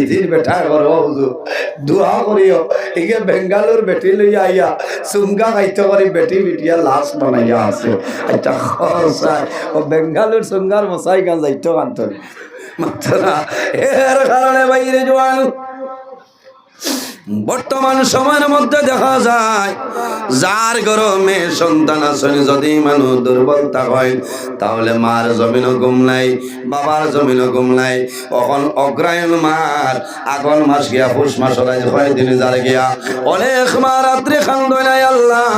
ইদিন বেটা ঘর হুজুর। দোয়া করিও। এগে বেঙ্গালোর বেটি লইয়া আইয়া সুঙ্গা খাইতে পারি, বেটি বিটিয়া লাশ বানাইয়া আছে। এটা খসায় ও বেঙ্গালোর সুঙ্গার মশাই গান যাইতো কান্ত মাত্র না এর কারণে বাইরে জোয়ান বর্তমান সময়ের মধ্যে দেখা যায়, যার গরমে সন্তান আসেন যদি মানুষ দুর্বলতা হয়, তাহলে মার জমিনও গুম নাই, বাবার জমিনও গুম নাই। অখন অগ্রায়ণ মার আগন মাস গিয়া পুষ মাস হয় দিন যার গিয়া। অনেক মা রাত্রি খান্দ নাই, আল্লাহ,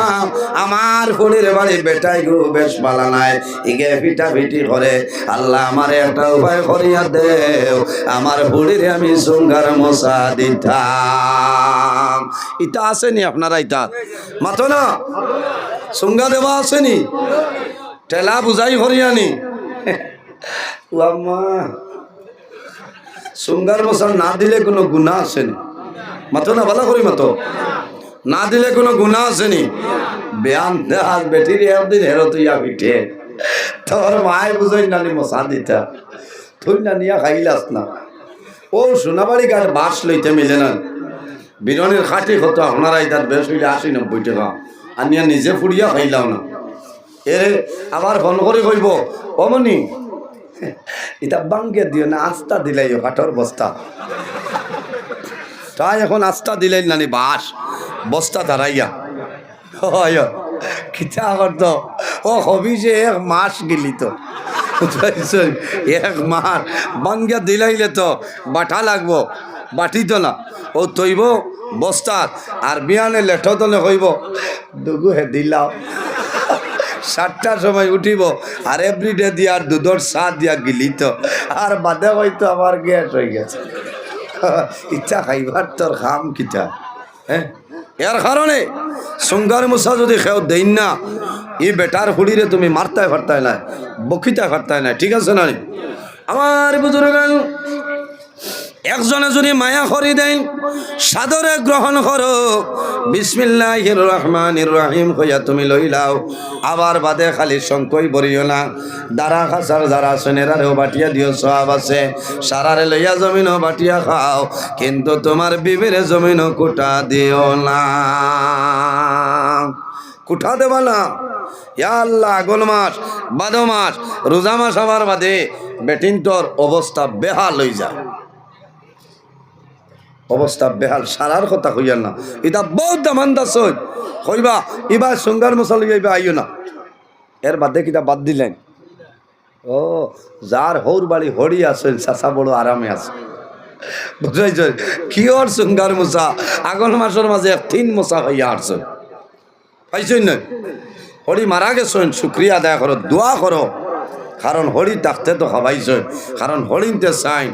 আমার ফুলির বাড়ি বেটাই গু, বেশ পালা নাই। ইগে পিটা পিটি করে, আল্লাহ আমার একটা উপায় করিয়া দেও, আমার ফুলিরে আমি সুঙ্গার মশা দিতাম ইটা আসেনি আপনারা ইটা? মাতো না? সুঙ্গা দেওয়া আসেনি? টেলা বুঝাই হরিয়ানি সুঙ্গার মশা না দিলে কোনো গুণা আসেনি। মাতো না, ভালো করি মাতো না দিলে কোনো গুণা আসেনি। বেয়ান দেহার বেটির একদিন হেরো তুইয়া পিঠে তোর মায় বুঝই নানি মশা দিতা। তুই না নিয়া খাইলাস না। ও সোনাবাড়ি গাছ বাস লইতে মিলে না। বিরনের খাটি কত আপনারা তার বেশ হইলে আশি নব্বই টাকা। আর নিয়া নিজে ফুড়িয়া খাইলাও না। এ আবার ফোন করে কইব অমনি এটা বাঙ্গে দিও না, আস্তা দিলাই কাঠর বস্তা। তাই এখন আস্তা দিলেন নানি বাস, বস্তা দাঁড়াইয়া হয় কিতা করত? ও হবি যে এক মাস গেলি তো। এক মাস বাঙ্গিয়া দিলাইলে তো বাটা লাগবো। বাটি তো না ও তৈব বস্তাত আর বিয়ানে লেঠ তলে কইব দুগু হে দিলাও সাতটার সময় উঠিব। আর এভরিডে দিয়া আর দুধর চা দিয়া গিলি তো আর বাদে হয়তো আমার গ্যাস হয়ে গেছে। ইচ্ছা খাইবার তোর খাম কিটা হ্যাঁ এর কারণে সুঙ্গার মুসা যদি খেও দেন না, ই বেটার হুড়িরে তুমি মারতায় ফারতায় না বকিতা ফারতায় না ঠিক আছে না আমার বুজুর্গ একজনে যদি মায়া করি দেন সাদরে গ্রহণ করো। বিসমিল্লাহ রহমান রহিম হইয়া তুমি লইলাও আবার বাদে খালি শঙ্কই বরিও না। দারা খাসার যারা সোনেরারেও বাটিয়া দিও সব আছে। সারারে লইয়া জমিনও বাটিয়া খাও, কিন্তু তোমার বিবিরে জমিনও কুটা দিও না। কুঠা দেবা না। ইয়া আল্লাহ, আগল মাস, বাদ মাস, রোজা মাস আবার বাদে বেটিন তোর অবস্থা বেহাল হয়ে যায়। অবস্থা বেহাল, সারার কথা কইয়ার না। এটা বহুত দামান্দা সই কইবা ইবার সঙ্গার মশাল ইবা আইও না। এর বাদে কিটা বাদ দিলেন? ও, যার হৌর বাড়ি হরি আসেন চাষা বড় আরামে আছে। বুঝাইছ কিয়র সঙ্গার মশা আগল মাসের মাঝে তিন মশা হইয়া আসছেন পাইছেন না হরি মারা গেছেন, শুক্রিয়া আদায় করো, দোয়া করো। কারণ হরি থাকতে তো খাবাইছে কারণ হরিণতে চাই।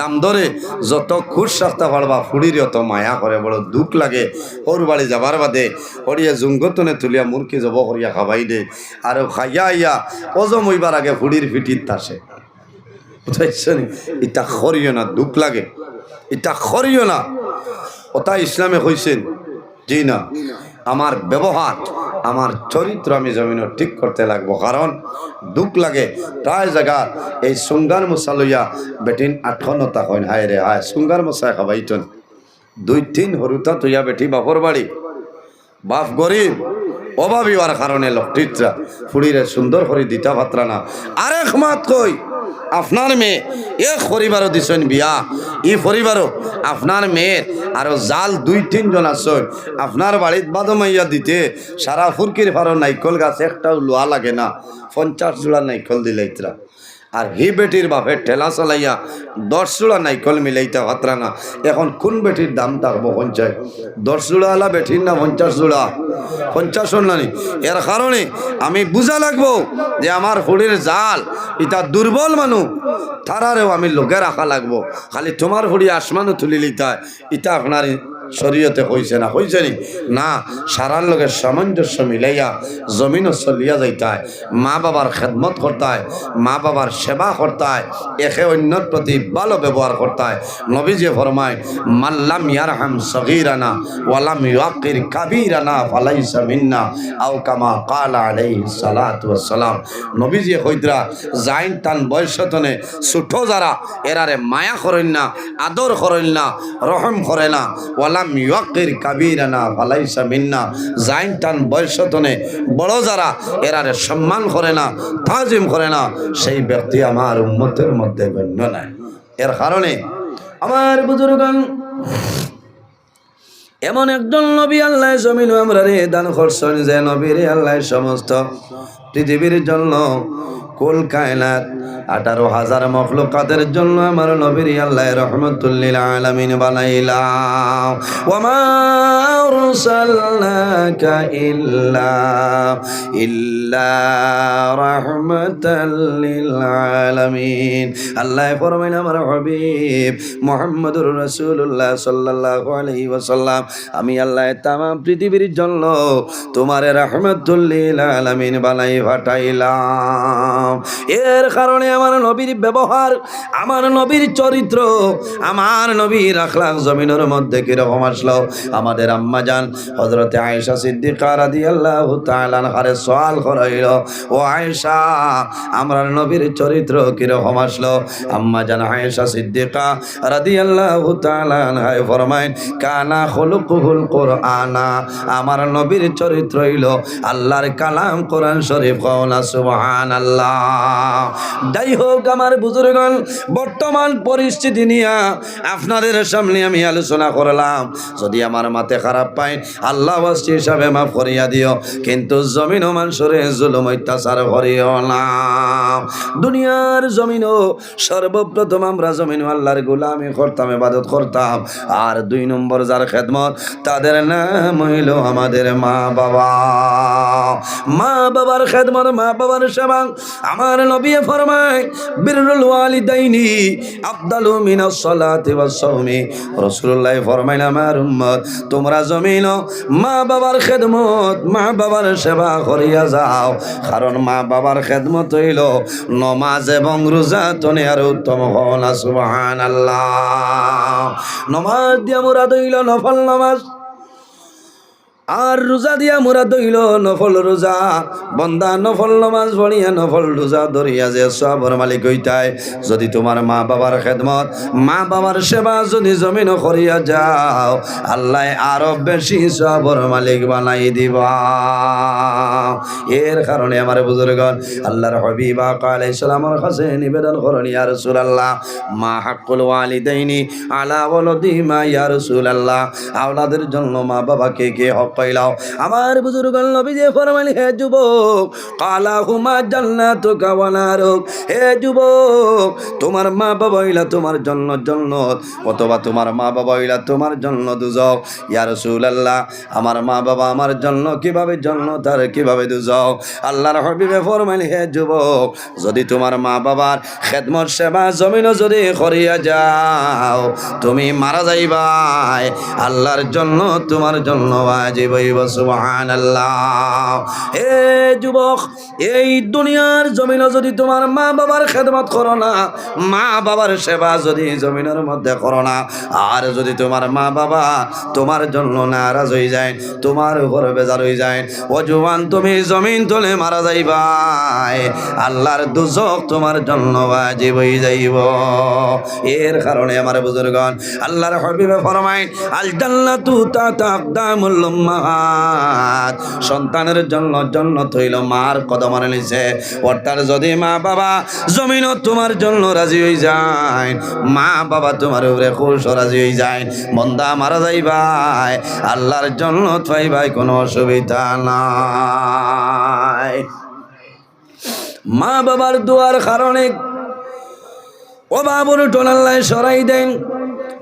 দাম ধরে যত খুশ রাখতে পারবা ফুড়ির অত মায়া করে, বড় দুঃখ লাগে। সর বাড়ি যাবার বাদে হরিয়ে জুঙ্গতনে তুলিয়া মুরকি জব করিয়া খাবাই দে। আর খাইয়া আইয়া অজম হইবার আগে ফুড়ির ফিটির তাসে বুঝাইছেন ইটা খরিও না, দুঃখ লাগে। ইটা খরিও না। ওটা ইসলামে কইছেন জি না আমার ব্যবহার আমার চরিত্র আমি জমিন ঠিক করতে লাগবো। কারণ দুঃখ লাগে। প্রায় জায়গা এই সুঙ্গার মশা লইয়া বেটিন আঠনতা হয় হায় রে, হায় সুঙ্গার মশায় খাবাইতন দুই তিন হরুতা তুইয়া বেটি বাপর বাড়ি। বাপ গরিব অভাবী হওয়ার কারণে লকটিত্রা ফুড়িরে সুন্দর করে দিতা ভাত্রা না। আরেক মাত কই আপনার মেয়ে। এ পরিবারও দিছেন বিয়া। ই পরিবারও আপনার মেয়ের। আরও জাল দুই, তিনজন আসন আপনার বাড়িত বাদমাইয়া দিতে সারা ফুরকির ফারো নাইকল গাছ একটাও লোহা লাগে না। পঞ্চাশ জোড়া নাইকল দিলাইতরা আর হি বেটির বাপের ঠেলা চালাইয়া দশ জোড়া নাইকল মিলাইতে পাত্রা না। এখন কোন বেটির দাম থাকব পঞ্চাশ? দশ জোড়া আলা বেটির না পঞ্চাশ জোড়া? পঞ্চাশ নানি এর কারণে আমি বুঝা লাগবো যে আমার হুড়ির জাল ইটা দুর্বল মানুষ তারারেও আমি লোকে রাখা লাগবো। খালি তোমার হুড়ি আসমানও তুলি লিতায় ইটা আপনার শরীয়তে হইছে না, হইছে নি? না, সারার লোকের সামঞ্জস্য মিলাইয়া জমিনও চলিয়া যাইতায়, মা বাবার খেদমত করতায়, মা বাবার সেবা করতায়, একে অন্যর প্রতি ভালো ব্যবহার করতায়। নবীজে ফরমায় মাল্লাম ইয়ারহাম সগীরানা ওয়ালাম ইয়াকির কাবীরানা ফালাইসা মিন্না আও কামা কালা আলাইহিস সালাতু ওয়াস সালাম নবীজি কইদরা জাইন তান বয়সতনে ছোট যারা, এরারে মায়া করেন না, আদর করেন না, রহম করে না। ওয়ালাম ইয়াকির কাবীরানা, ফালাইসা মিন্না। জাইন টান বয়সতনে বড় যারা এরারে সম্মান করে না, তাজিম করে না, সেই ব্যক্তি আমার উম্মতের মধ্যে গণ্য নাই। এর কারণে আমার বুজুর্গান, এমন একজন নবী আল্লাহ জমিন আমরা রে দান করছেন যে নবীর আল্লাহ সমস্ত পৃথিবীর জন্য কুল কায়নাত। আঠারো হাজার মখলুকাতের জন্য আমার নবীর আল্লাহ রহমতুল্লিল আলামিন বানাইলাম। ইল্লা আলামিন। আল্লাহ আমি আল্লাহ তামাম পৃথিবীর জন্য তোমার রহমতুল্লিল আলামিন বানাই পাঠাইলাম এর কারণে আমার নবীর ব্যবহার, আমার নবীর চরিত্র, আমার নবীর আখলাক জমিনের মধ্যে কীরকম আসলো? আমাদের আম্মা জান হজরতে আয়েশা সিদ্দিকা রাদিয়াল্লাহু তাআলা হারে সওয়াল করাইল, ও আয়েশা, আমরা নবীর চরিত্র কীরকম আসলো? আম্মা জান আয়েশা সিদ্দিকা রাদিয়াল্লাহু তাআলা আনহায় ফরমাইন কানা খুলুকুহুল কোরআনা আমার নবীর চরিত্র হইল আল্লাহর কালাম কোরআন শরীফ কওনা সুবহানাল্লাহ। যাই হোক আমার বুজুর্গণ, বর্তমান পরিস্থিতি নিয়ে আপনাদের সামনে আমি আলোচনা করলাম। যদি আমার মাতে খারাপ পাই আল্লাহ হিসাবে মাফ করিয়া দিও। কিন্তু জমিন ও মানুষরে জুলুম অত্যাচার করিও না। দুনিয়ার জমিনও সর্বপ্রথম আমরা জমিন আল্লাহর গোলামি করতাম, ইবাদত করতাম। আর দুই নম্বর যার খেদমত, তাদের নাম হইল আমাদের মা বাবা মা বাবার খেদমত মা বাবার সেবা আমার নবী ফরমায় বিরুল ওয়ালিদাইনি আফদালু মিনাস সালাতি ওয়াস সাওমি। রাসূলুল্লাহ ফরমাইল আমার উম্মত, তোমরা জমিন মা বাবার খেদমত, মা বাবার সেবা করিয়া যাও। কারণ মা বাবার খেদমত হইল নমাজ এবং রোজা তনে আর উত্তম হন সুবহানাল্লাহ। নমাজ দিয়া মুরাদ হইল নফল নমাজ। আর রোজা দিয়া মোরা দইল নফল রোজা। বন্দা নফল নমাজ পড়িয়া নফল রোজা ধরিয়া যে সবর মালিক হইতাই যদি তোমার মা বাবার খেদমত, মা বাবার সেবা যদি জমিন করিয়া যাও, আল্লাহ আরও বেশি সবর মালিক বানাই দিবা। এর কারণে আমার বুজুর্গণ, আল্লাহর হবিবা কালাই সালামর কাছে নিবেদন করুন, ইয়া রাসূলুল্লাহ। মা হাক্কুল ওয়ালিদাইনি আলা ওয়ালাদি মা, ইয়া রাসূলুল্লাহ। আওলাদের জন্য মা বাবাকে কে হক পাইলাও আমার বুজুর্গ নবী যে ফরমাইল, হে যুবক কালা হুমা জান্নাতুকা ওয়া নারুক। হে যুবক, তোমার মা বাবা হইলা তোমার জন্য জন্নত, অথবা তোমার মা বাবা হইলা তোমার জন্য দুজক। ইয়া রাসূলুল্লাহ, আমার মা বাবা আমার জন্য কীভাবে জন্নত আর কীভাবে দুজক? আল্লাহর হাবিবে ফরমাইল, হে যুবক, যদি তোমার মা বাবার খেদমত সেবা জমিনও যদি করিয়া যাও, তুমি মারা যাইবাই। আল্লাহর জন্য, তোমার জন্য আজিব হইব সুবহানাল্লাহ। হে যুবক, এই দুনিয়ার যদি তোমার মা বাবার খেদমত করো না, মা বাবার সেবা যদি জমিনের মধ্যে করো না, আর যদি তোমার মা বাবা তোমার জন্য নারাজ হয়ে যায়, তোমার বেজার হয়ে যায় তুমি জমিন তোলে মারা যাইবাই আল্লাহর দুজক তোমার জন্য বাজিব যাইব। এর কারণে আমার বুজুর্গণ, আল্লাহর হবিবে ফরমাইন আল জান্নাতু তাতাকদামুল উম্মাহাত সন্তানের জন্য জন্য হইল মার কদমে নিছে। অর্থাৎ যদি মা বাবা জমিনও তোমার জন্য রাজি হয়ে যায়, মা বাবা তোমার উপরে খুশ রাজি হয়ে যায়। বন্দা মারা যাইবাই আল্লাহর জন্য থাইবাই কোনো অসুবিধা নাই। মা বাবার দুয়ার কারণে ও বাবুর টোনাল্লায় সরাই দেন।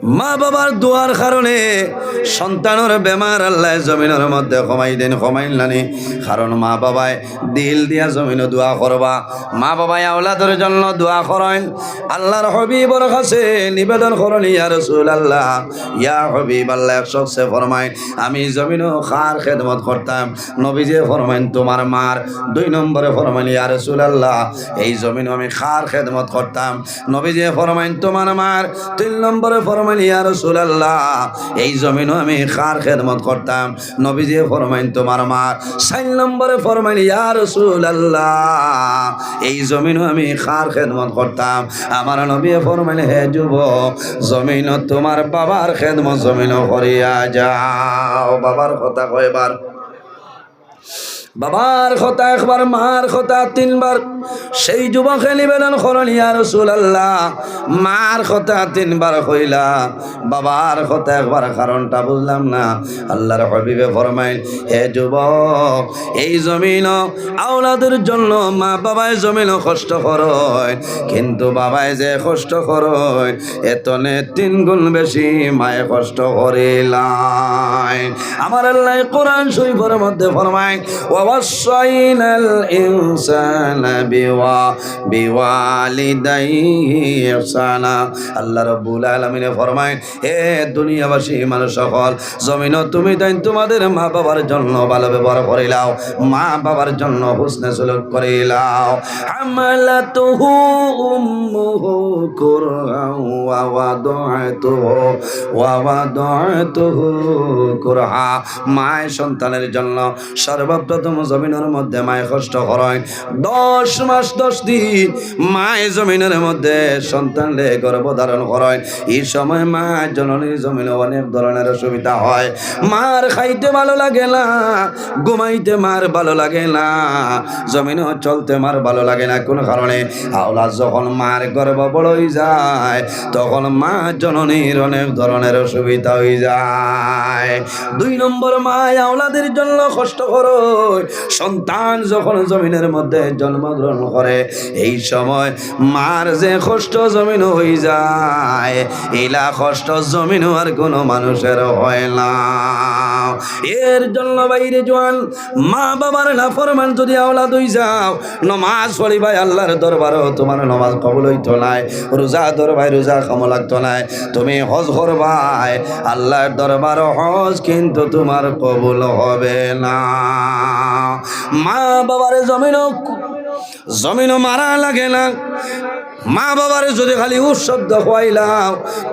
মা বাবার দোয়ার কারণে সন্তানের বেমার আল্লাহ জমিনের মধ্যে কমাই দেন, কমাইল নানি কারণ মা বাবায় দিল দিয়া জমিনে দোয়া করবা। মা বাবায় আওলাদের জন্য দোয়া করেন। আল্লাহর হবিবর কাছে নিবেদন করেন, ইয়া রসুল আল্লাহ ইয়া হবিব, আল্লাহ একশো ফরমাইন, আমি জমিনও খার খেদমত করতাম। নবীজে ফরমাইন, তোমার মার দুই নম্বরে ফরমাইন, ইয়া রসুল আল্লাহ এই জমিনও আমি খার খেদমত করতাম। নবীজে ফরমাইন, তোমার মার তিন নম্বরে ফরমাইন ইয়া রসুল এই জমিনও আমি খার খেদমত করতাম। নবীজি ফরমাইন, তোমার মা সাইন নম্বরে ফরমাইন ইয়া রসুল আল্লাহ এই জমিনও আমি খার খেদমত করতাম। আমার নবী ফরমাইল, হে যুব জমিন তোমার বাবার খেদমত জমিন করিয়া যাও। বাবার কথা কয়বার বাবার কথা একবার, মার কথা তিনবার। সেই যুবকে নিবেদন করেন, ইয়া আল্লাহ মার কথা তিনবার কইলা বাবার কথা একবার কারণটা বুঝলাম না। আল্লাহর হাবিবে ফরমাইন হে যুবক, এই জমিন আওলাদের জন্য মা বাবায় জমিন কষ্ট করয় কিন্তু বাবায় যে কষ্ট করয় এতনে তিন গুণ বেশি মায়ে কষ্ট করিলাই আমার আল্লাহ কোরআন শরীফের মধ্যে ফরমায় ووصينا الإنسان بوا بوالديه إحسانا আল্লাহ রব্বুল আলমিনে ফরমায় হে দুনিয়াবাসী মানুষ সকল জমিন তুমি তাই তোমাদের মা বাবার জন্য ভালো ব্যবহার করিলাও মা বাবার জন্য হুসনে সুলুক করিলাও হামালাতুহু উম্মুহু কুরআন ওয়া ওয়াদাতুহু ওয়া ওয়াদাতুহু কুরহা মায় সন্তানের জন্য সর্বপ্রথম জমিনের মধ্যে মায় কষ্ট করেন দশ মাস, দশ দিন মায় জমিনের মধ্যে সন্তানরে গর্ভ ধারণ করেন এই সময় মা জননীর জমিনে অনেক ধরনের অসুবিধা হয়। মার খাইতে ভালো লাগে না, ঘুমাইতে মার ভালো লাগে না জমিনে চলতে মার ভালো লাগে না কোনো কারণে। আওলা যখন মার গর্ভ হয়ে যায়, তখন মা জননীর অনেক ধরনের অসুবিধা হয়ে যায়। দুই নম্বর মা আওলাদের জন্য কষ্ট করো। সন্তান যখন জমিনের মধ্যে জন্মগ্রহণ করে, এই সময় মার যে কষ্ট জমিন হয়ে যায়, এলা কষ্ট জমিন আর কোনো মানুষের হয় না। এর জন্য বাইরে জোয়ান, মা বাবার নাফরমান যদি আওলাদ হই যাও, নমাজ পড়িবাই আল্লাহর দরবারও তোমার নমাজ কবল হইতো নাই, রোজা দরবাই রোজা কম লাগতো নাই। তুমি হজ করবাই আল্লাহর দরবার হজ কিন্তু তোমার কবুল হবে না। মা বাবার জমিন জমিন মারা লাগে না। মা বাবার যদি খালি উৎশব্দ খোয়াইলাম,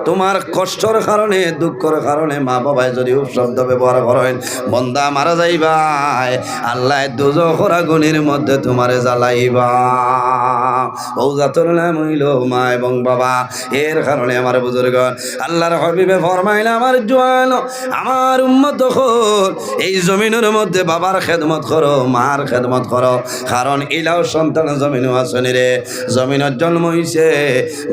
তোমার কষ্টর কারণে, দুঃখর কারণে মা বাবায় যদি উৎশব্দ ব্যবহার করেন, বন্দা মারা যাইবাই, আল্লাহ দুজখর আগুনের মধ্যে তোমারে জ্বালাইবা। নাম হইল মা এবং বাবা, এর কারণে আমার বুজুর্গ, আল্লাহর হবিবে ফরমাইলে আমার জোয়ান, আমার উম্মত এই জমিনের মধ্যে বাবার খেদমত করো, মার খেদমত করো, কারণ ইলাও সন্তান জমিনও আসনি রে, জমিনের জন্ম হইছে।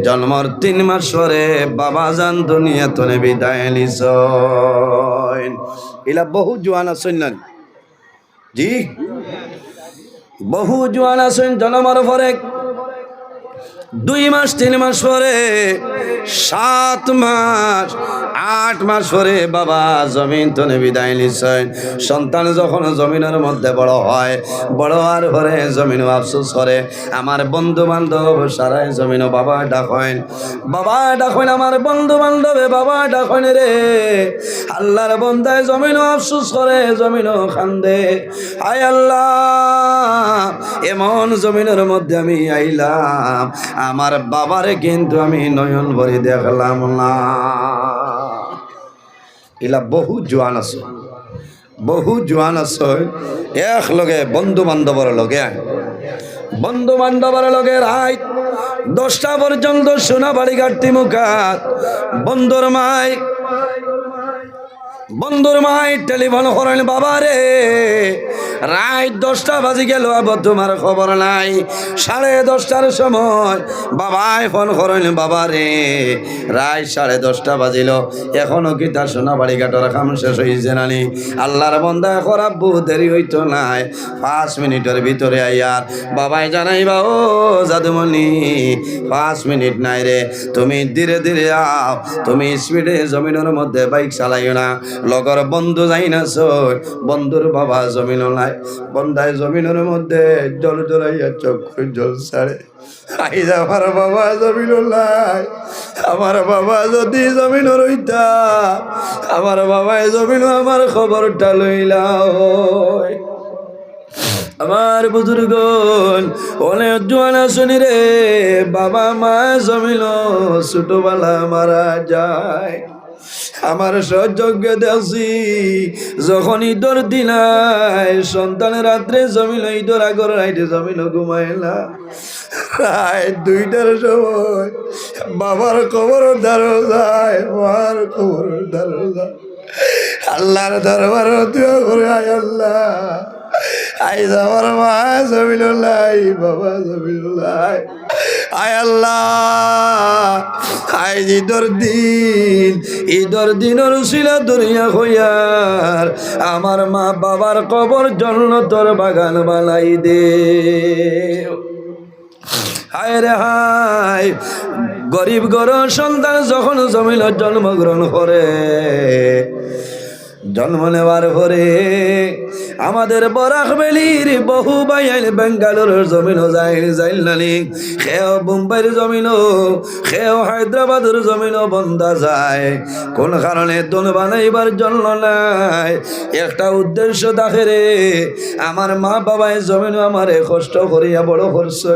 জন্মর তিন মাস পরে বাবা যান দুনিয়া তনে বিদায় নিস এলা বহু জোয়ান না জি। বহু জোয়ান আসেন জন্মর পরে দুই মাস, তিন মাস পরে, সাত মাস, আট মাস পরে বাবা জমিন তনে বিদায় নিশ্চয় সন্তান যখন জমিনের মধ্যে বড় হয়, বড় হওয়ার পরে জমিন আফসোস করে। আমার বন্ধু বান্ধব সারাই জমিন বাবা ডাকেন বাবা ডাকেন আমার বন্ধু বান্ধবে বাবা ডাকেন রে। আল্লাহর বন্দায় জমিন আফসোস করে জমিন খান্দে আয় আল্লাহ, এমন জমিনের মধ্যে আমি আইলাম। আমার বাবারে কিন্তু আমি নয়ন ভরে দেখলাম না। এলা বহু জোয়ান আছে। বহু জোয়ান আছে। এক লগে বন্ধু বান্ধবর লগে। বন্ধু বান্ধবর লগে রাত দশটা পর্যন্ত সোনা বাড়ি কাটতি মুখাত বন্ধুর মাই বন্ধুর মাই টেলিফোন করেন, বাবা রে, রাত দশটা বাজি গেল, আবার তোমার খবর নাই। সাড়ে দশটার সময় বাবাই ফোন করেন, বাবা রে, রাত সাড়ে দশটা বাজিল, এখনও কি তার সোনা বাড়ি কাটার কাম শেষ হয়েছে নানি আল্লাহর বন্ধা করাব্বু দেরি হইতো নাই, পাঁচ মিনিটের ভিতরে আইয়ার বাবাই জানাইবা ও জাদুমণি, পাঁচ মিনিট নাই রে, তুমি ধীরে ধীরে আও, তুমি স্পিডে জমিনের মধ্যে বাইক চালাইও না। লগর বন্ধু যাই না সই, বন্ধুর বাবা জমিন নাই। বন্ধায় জমিনের মধ্যে জল জলাইয়া চক্ষু জল ছাড়ে। আই আমার বাবা জমিন নাই। আমার বাবা যদি জমিন রইতা, আমার বাবাই জমিন আমার খবরটা লইলা হয় আমার বুজুর্গ অনেক জোয়ানা শুনি রে। বাবা মা জমিল ছোটবেলা মারা যায়। আমার সহযোগ্য দেখছি যখন ঈদর দিনায় সন্তানের রাত্রে জমিল ঈদর আগর রাইতে জমিল ঘুমাইলা রায় দুইটার সময় বাবার খবর ধারো যায় মার খবর ধারো যায় আল্লাহর দরবার করে, আয় আল্লাহ। আমার মা জমিনুল্লাহ, বাবা জমিনুল্লাহ। দিন। আমার মা বাবার কবর জন্য তোর বাগান বানাই দে। হায় রে হায়, গরিব গর সন্তান যখন জমিল জন্মগ্রহণ করে জন্ম নেওয়ার পরে আমাদের বরাক বেলির বহু বাইল বেঙ্গালোরের জমিন খেও মুম্বাইয়ের জমিন খেও হায়দ্রাবাদের জমিন বন্ধা যায়। কোন কারণে দোন বানাইবার জন্য নাই। একটা উদ্দেশ্য দেখে রে, আমার মা বাবায় জমিন আমারে কষ্ট করিয়া বড় করছে।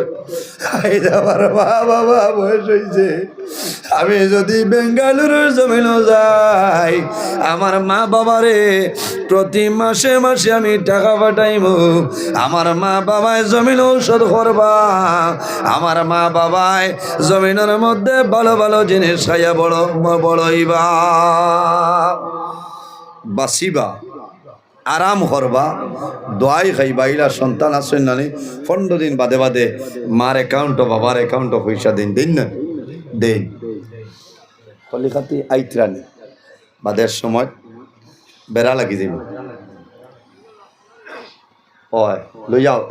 আমার মা বাবা বয়স হয়েছে আমি যদি বেঙ্গালুরুর জমিন যাই, আমার মা বাবারে প্রতি মাসে মাসে আমি টাকা পাঠাইব। আমার মা বাবায় জমিন ঔষধ করবা। আমার মা বাবায় জমিনের মধ্যে ভালো ভালো জিনিস খাইয়া বড় বড়ইবা বাসিবা, আরাম করবা। দোয়াই খাইবা। ইলা সন্তান আসেন নানি। পনেরো দিন বাদে বাদে মার অ্যাকাউন্টও বাবার অ্যাকাউন্টও পয়সা দিন। দিন না? দিন। কলিকাতি আইত্রানি বাদের সময় বেড়া লাগি যাব হয়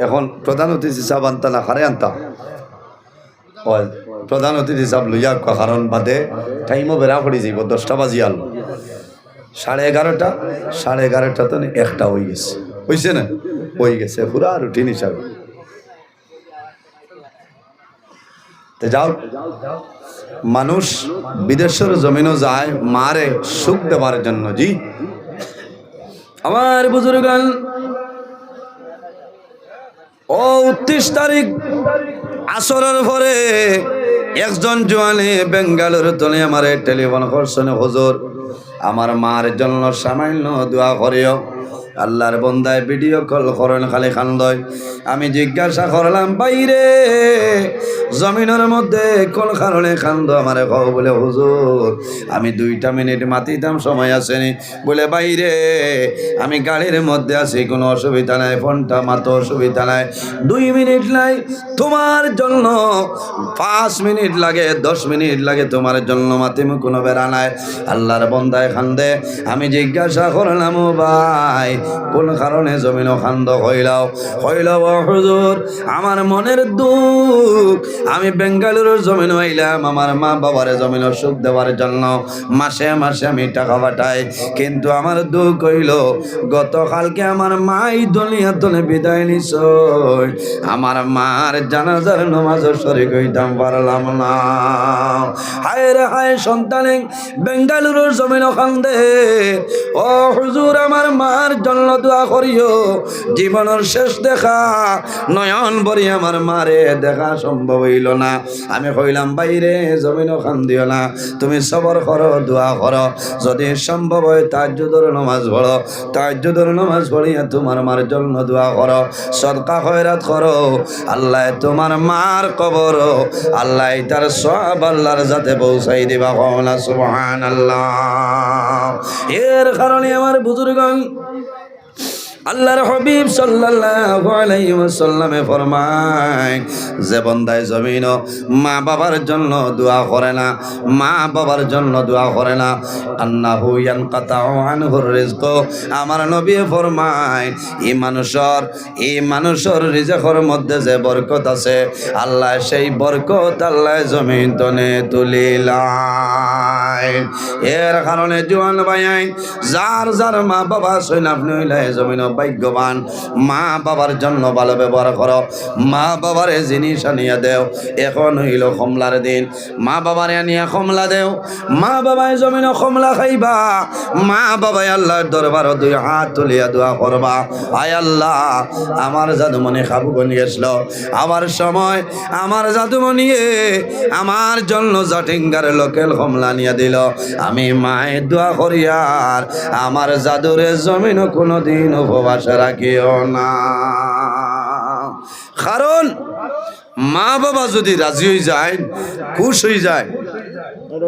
এখন প্রধান অতিথি সাহেব আনতা না খারে আনতা? হয় প্রধান অতিথি সাহেব লই যাও কারণ বাদে টাইমও বেড়া পড়ি যাব দশটা বাজি আল। সাড়ে এগারোটা সাড়ে এগারোটা তো একটা হয়ে গেছে। হয়েছে না? হয়ে গেছে পুরা রুটিন হিসাবে যাও মানুষ বিদেশের জমিনও যায় মারে সুখ দেওয়ার জন্য, জি। আমার বুজুর্গান, ও উনত্রিশ তারিখ আসরের পরে একজন জোয়ানে বেঙ্গালোর তলে আমার টেলিফোন করছেন, হজুর, আমার মার জন্য সামান্য দোয়া করিও। আল্লাহর বন্দায় ভিডিও কল করেন খালি খান্দয়। আমি জিজ্ঞাসা করলাম, বাইরে জমিনের মধ্যে কোন কারণে খান্দ আমারে কও? বলে, হুজুর, আমি দুইটা মিনিট মাতিতাম, সময় আসেনি। বলে, বাইরে, আমি গাড়ির মধ্যে আছি, কোনো অসুবিধা নাই, ফোনটা মাতো অসুবিধা নাই। দুই মিনিট নাই তোমার জন্য, পাঁচ মিনিট লাগে, দশ মিনিট লাগে তোমার জন্য মাতিম, কোনো বেড়া নাই। আল্লাহর বন্দায় খান্দে, আমি জিজ্ঞাসা করলাম ভাই কোন কারণে জমিন খান্দ হইলাও? হইলাও হুজুর, আমার মনের দুঃখ। আমি বেঙ্গালুরুর জমিন হইলাম, আমার মা বাবার জমিন সুখ দেওয়ার জন্য। মাসে মাসে আমি টাকা পাঠাই, কিন্তু আমার দুঃখ হইল, গতকালকে আমার মাই দুনিয়া তলে বিদায় নিছ। আমার মার জানাজার নমাজ শরিক হইতাম পারলাম না। হায় রে হায় সন্তানে, বেঙ্গালুরুর জমিন খান্দে ও হুজুর, আমার মার জন্য জন্য দোয়া করিও। জীবনের শেষ দেখা, নয়ন বরি আমার মারে দেখা সম্ভব হইল না। আমি কইলাম, বাইরে জমিনও খান দিও না। তুমি সবর করো, দোয়া করো। যদি সম্ভব হয় তাজ্জুদর নামাজ পড়ো। তাজ্জুদর নামাজ পড়িয়া তোমার মার জন্য দোয়া করো। সদকা খয়রাত করো। আল্লাহ তোমার মার কবর, আল্লাহ তার সব আল্লাহর যাতে পৌঁছাই দিবা কওনা সুবহান আল্লাহ এর কারণে আমার বুজুর্গণ আল্লাহর হবিব সাল্লাল্লাহু আলাইহি ওয়াসাল্লামে ফরমায়, যে বন্দায় জমিন, মা বাবার জন্য দোয়া করে না, মা বাবার জন্য দোয়া করে না। আন্নাহু ইয়ানকাতাউ আনহুর রিজক, আমার নবী ফরমায়, এই মানুষের এই মানুষের রিজকের মধ্যে যে বরকত আছে, আল্লাহ সেই বরকত আল্লাহ জমিন তনে তুলিলায় এর কারণে জোয়ান ভাইয়াই যার যার মা বাবা সৈন আপনি হইলে জমিন ভাগ্যবান মা বাবার জন্য ভালো ব্যবহার করো। মা বাবারে জিনিস আনিয়া দেও। এখন হইল কমলার দিন। মা বাবারে আনিয়া কমলা দেও। মা বাবায় জমিন কমলা খাইবা। মা বাবাই আল্লাহর দরবার দুই হাত তুলিয়া দোয়া করবা। আয় আল্লাহ, আমার জাদুমণি খাবু বনি গেছিল। আমার সময় আমার জাদুমণিয়ে আমার জন্য জাটিঙ্গার লোকেল কমলা নিয়ে দিল। আমি মায়ের দোয়া করি আর আমার জাদুরে জমিন কোনো উপবাস রাখিও না। কারণ মা বাবা যদি রাজি হয়ে যায় খুশ হয়ে যায়।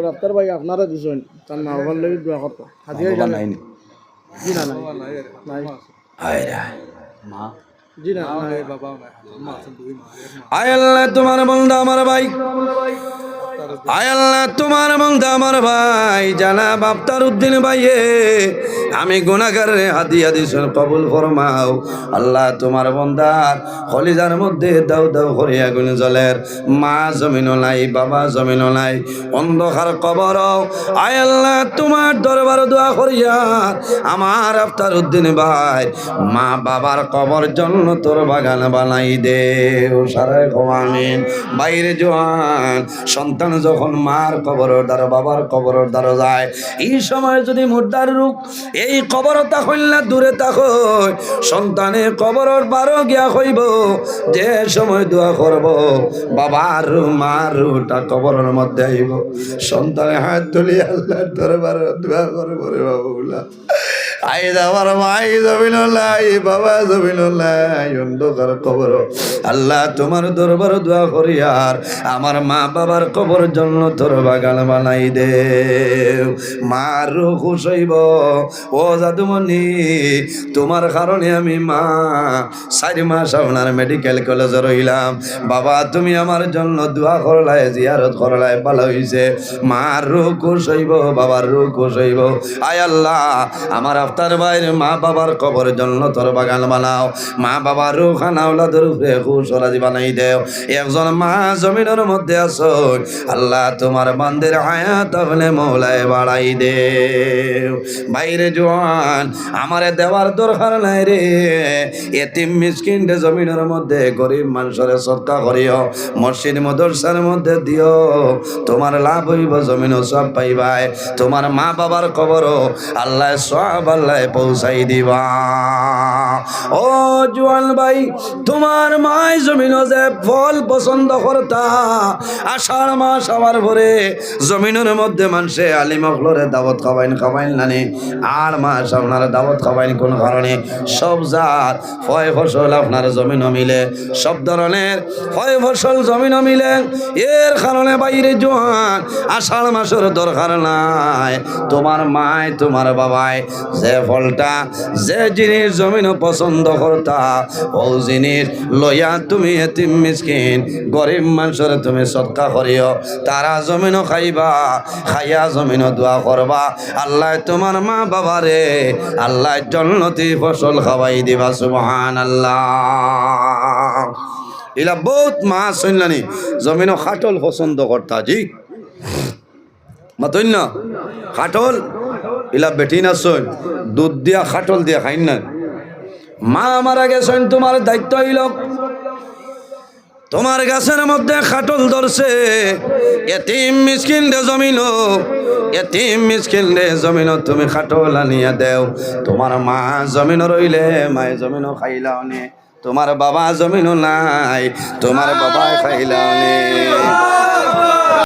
ডাক্তার ভাই আপনারা দুজন তার মা বাবার লাগে দোয়া করতো। হাজিরা নাই নাই? নাই। আয় আল্লাহ, তোমার বন্ধা আমার ভাই। ভাই। জানা উদ্দিন আমি গুণাগারে হাতিয়া দিছ কবুল ফরমাও। আল্লাহ তোমার বন্দার কলিজার মধ্যে দাও দাও করিয়া গুণ জলের মা জমিন নাই, বাবা জমিন নাই, অন্ধকার কবর আয় আল্লাহ, তোমার দরবার দোয়া করিয়া, আমার আফতার উদ্দিন ভাই, মা বাবার কবর জন্য তোর বাগান বানাই দে, ও সারাই আমিন। বাইরে জোয়ান, সন্তান যখন মার কবরের দ্বারা, বাবার কবরের দ্বারা যায়, এই সময় যদি মুদ্রার রূপ, এই কবর তাকইল না, দূরে তাকই সন্তানে কবরের বারো গিয়া হইব, যে সময় দোয়া করব, বাবার মার রুটা কবরের মধ্যে আইব। সন্তানে হাত তুলি আল্লাহর দরবার দোয়া করব রে বাবুলা। বাবা আল্লাহ তোমার দরবার দোয়া করি আমার মা বাবার কবর জন্য তোর বাগান বানাই দে। মার খুশ হইব। ও জাদুমণি, তোমার কারণে আমি মা। চারি মাস আপনার মেডিকেল কলেজে রইলাম। বাবা, তুমি আমার জন্য দোয়া করলাই, জিয়ারত করলাই, ভালো হইছে। মার রোগ খুশ হইব বাবার রোগ খুশ হইব। আয় আল্লাহ, আমার আফতার বাইরে মা বাবার কবর জন্য তোর বাগান বানাও। মা বাবার রোগ খানা ওলাদের উপরে খুশ রাজি বানাই দেও। একজন মা জমিনের মধ্যে আছো। আল্লাহ তোমার বান্দের হায়াত তাহলে মৌলায় বাড়াই দেও। বাইরে জোয়ান, আমারে দেওয়ার দরকার নাই রে। এতিম মিসকিন জমিনের মধ্যে গরিব মানুষের সৎকা করিও। মসজিদ মদরসার মধ্যে দিও। তোমার লাভ হইব জমিন সব পাইবাই। তোমার মা বাবার কবর আল্লাহ সব আল্লাহ পৌঁছাই দিবা। ও জোয়ান ভাই, তোমার মায় জমিন যে ফল পছন্দ করতা, আষাঢ় মাস আবার ভরে জমিনের মধ্যে মানুষে আলিম অফলরে দাওয়াত খাবাইন খাবাইন নানি। আর মাস আপনার দাওয়াত খাবাইন কোন কারণে? সব জাত ফয় ফসল আপনার জমিনও মিলে, সব ধরনের ফয় ফসল জমিনও মিলে। এর কারণে বাইরে জোয়ান, আষাঢ় মাসের দরকার নাই। তোমার মায়, তোমার বাবায়, যে ফলটা, যে জিনিস জমিন পছন্দ করতা, ও জিনিস লইয়া তুমি এতিম মিসকিন, গরিব মানুষের তুমি সৎকা করিও। তারা জমিনও খাইবা, খাইয়া জমিনও দোয়া করবা। আল্লাহ তোমার মা বাবারে, আল্লাহ জন্নতি ফসল খাওয়াই দিবা সুবহান আল্লাহ এলা বহুত মা শুনলানি জমিনও খাটল পছন্দ করতা, জি? মাতইন না খাটল? ইলা বেটি না শোন দুধ দিয়া খাটল দিয়া খাইন না মা মারা গেছেন তোমার দায়িত্ব হইল। তোমার গাছের মধ্যে খাটল ধরছে। এতিম মিসকিন রে জমিন এতিম মিসকিন রে জমিন তুমি খাটল আনিয়া দেও। তোমার মা জমিন রইলে, মায়ে জমিন খাইলাও নে। তোমার বাবা জমিন নাই, তোমার বাবা খাইলাও নে।